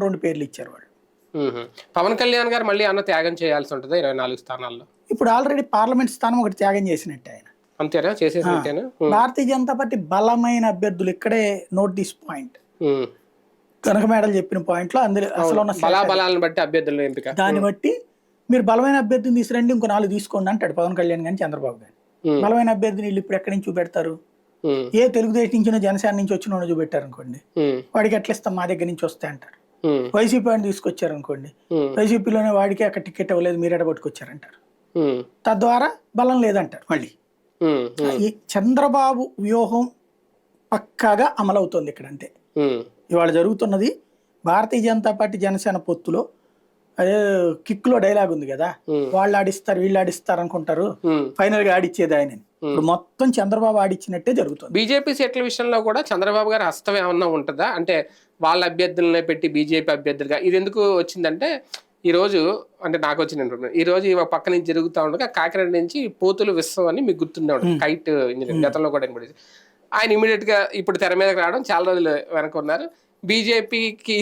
రెండు పేర్లు ఇచ్చారు వాళ్ళు. పవన్ కళ్యాణ్ గారు మళ్ళీ అన్న త్యాగం చేయాల్సి ఉంటుంది ఇరవై నాలుగు స్థానాల్లో? ఇప్పుడు ఆల్రెడీ పార్లమెంట్ స్థానం ఒకటి త్యాగం చేసినట్టే ఆయన. అంతేనా? చేసేసినట్టేనా భారతీయ జనతా పార్టీ బలమైన అభ్యర్థులు ఇక్కడే నోట్ దిస్ పాయింట్ కనక మేడలు చెప్పిన పాయింట్లో అందులో అసలు ఉన్న బలాబలాలను బట్టి అభ్యర్థుల ఎంపిక. దాన్ని బట్టి మీరు బలమైన అభ్యర్థిని తీసుకురండి ఇంకో నాలుగు తీసుకోండి అంటాడు పవన్ కళ్యాణ్ కానీ చంద్రబాబు గారు. బలమైన అభ్యర్థిని వీళ్ళు ఇప్పుడు ఎక్కడి నుంచి చూపెడతారు. ఏ తెలుగుదేశం నుంచి జనసేన నుంచి వచ్చిన చూపెట్టారు అనుకోండి. వాడికి ఎట్లా ఇస్తాం మా దగ్గర నుంచి వస్తాయి అంటారు. వైసీపీ వాడిని తీసుకొచ్చారు అనుకోండి. వైసీపీలోనే వాడికి అక్కడ టికెట్ ఇవ్వలేదు మీరేట పట్టుకొచ్చారంటారు. తద్వారా బలం లేదంటారు మళ్ళీ చంద్రబాబు వ్యూహం పక్కాగా అమలవుతోంది ఇక్కడ అంతే. ఇవాళ జరుగుతున్నది భారతీయ జనతా పార్టీ జనసేన పొత్తులో అదే కిక్లో డైలాగ్ ఉంది కదా. వాళ్ళు ఆడిస్తారు వీళ్ళు ఆడిస్తారు అనుకుంటారు. ఫైనల్గా ఆడిచ్చేది ఆయన. ఇప్పుడు మొత్తం చంద్రబాబు ఆడిచ్చినట్టే జరుగుతుంది. బీజేపీ సీట్ల విషయంలో కూడా చంద్రబాబు గారి హస్తం ఏమన్నా ఉంటుందా? అంటే వాళ్ళ అభ్యర్థులనే పెట్టి బీజేపీ అభ్యర్థులుగా. ఇది ఎందుకు వచ్చిందంటే ఈ రోజు అంటే నాకు వచ్చిన ఇన్ఫర్మేషన్ ఈ రోజు పక్క నుంచి జరుగుతూ ఉండగా కాకినాడ నుంచి పోతులు విశ్వం అని మీకు గుర్తుండే కైట్ ఇంజనీర్ గతంలో కూడా ఆయన ఇమీడియట్గా ఇప్పుడు తెర మీదకి రావడం చాలా రోజులు వెనక ఉన్నారు. బీజేపీకి